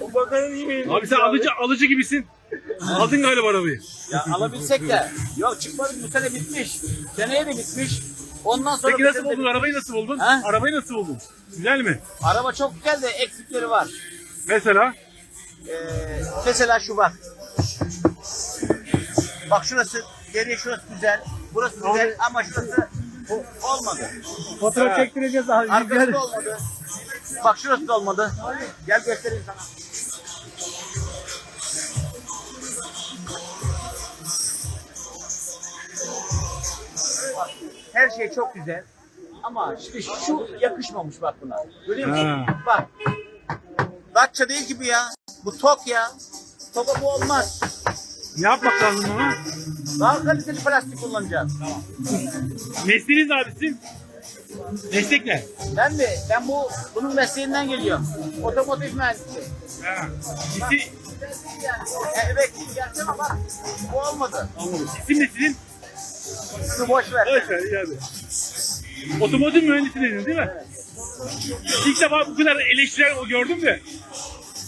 O bakanın iyi? Abi sen alıcı alıcı gibisin. Aldın galiba arabayı. Ya alabilsek de. Yok çıkmadık bu sene bitmiş. Seneye de bitmiş. Ondan sonra Peki nasıl buldun? Arabayı nasıl buldun? Ha? Arabayı nasıl buldun? Güzel mi? Araba çok güzel de eksikleri var. Mesela? Ee, mesela şu bak. Bak şurası, geriye şurası güzel. Burası güzel ama şurası bu- olmadı. Fotoğraf çektireceğiz abi. Arkası da olmadı. Bak şurası da olmadı. Gel göstereyim sana. Her şey çok güzel. Ama işte şu yakışmamış bak buna. Görüyor musun? Ha. Bak. Datça değil gibi ya. Bu tok ya. Toka bu olmaz. Ne yapmak lazım bana? Daha kaliteli plastik kullanacağız. Mesleğiniz abisin. Meslek ne? Ben mi? Ben bu bunun mesleğinden geliyorum. Otomotiv mühendisi. Ha. İsim, E, evet, gerçekten ama bu olmadı. isim ne sizin? Şunu boş ver. Evet, iyi hadi. Otomotiv mühendisi dedin değil mi? İlk defa bu kadar eleştirel o gördüm de.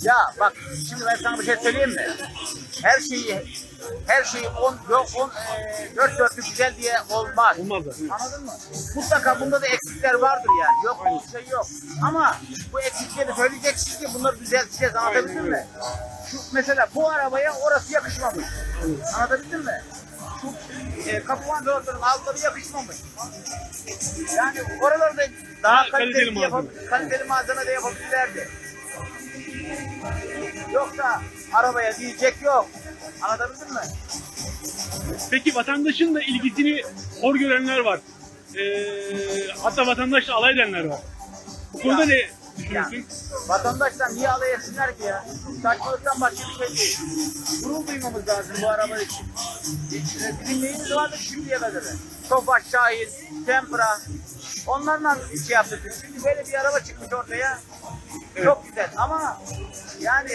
Ya bak şimdi ben sana bir şey söyleyeyim mi? Her şeyi her şeyi 10 yok 10 4 dörtlük güzel diye olmaz. Olmaz. Anladın mı? Mutlaka bunda da eksikler vardır yani. Yok bir şey yok. Ama bu eksikleri söyleyeceksin ki bunları düzelteceğiz. Anlatabildim mi? Şu mesela bu arabaya orası yakışmamış. Anlatabildim mi? Şu e, kapı vantilatörün altları yakışmamış. Yani oraları da daha kaliteli, kaliteli yapab- malzeme. kaliteli malzeme de yapabilirlerdi. Yoksa arabaya diyecek yok. Anlatabildim mi? Peki vatandaşın da ilgisini hor görenler var. Ee, hatta vatandaşla alay edenler var. Bu konuda ne düşünüyorsun? vatandaşlar niye alay etsinler ki ya? Saçmalıktan başka bir şey değil. Gurur duymamız lazım bu araba için. Bizim neyimiz vardı şimdiye kadar? Tofaş, Şahin, Tempra. Onlarla şey yaptık. Şimdi böyle bir araba çıkmış ortaya. Çok güzel ama yani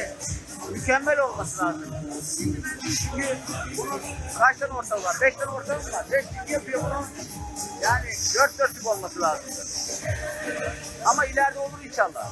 mükemmel olması lazım. Çünkü bunun kaç tane ortağı var? Beş tane ortağı var. Beş kişi yapıyor bunu. Yani dört dörtlük olması lazım. Ama ileride olur inşallah.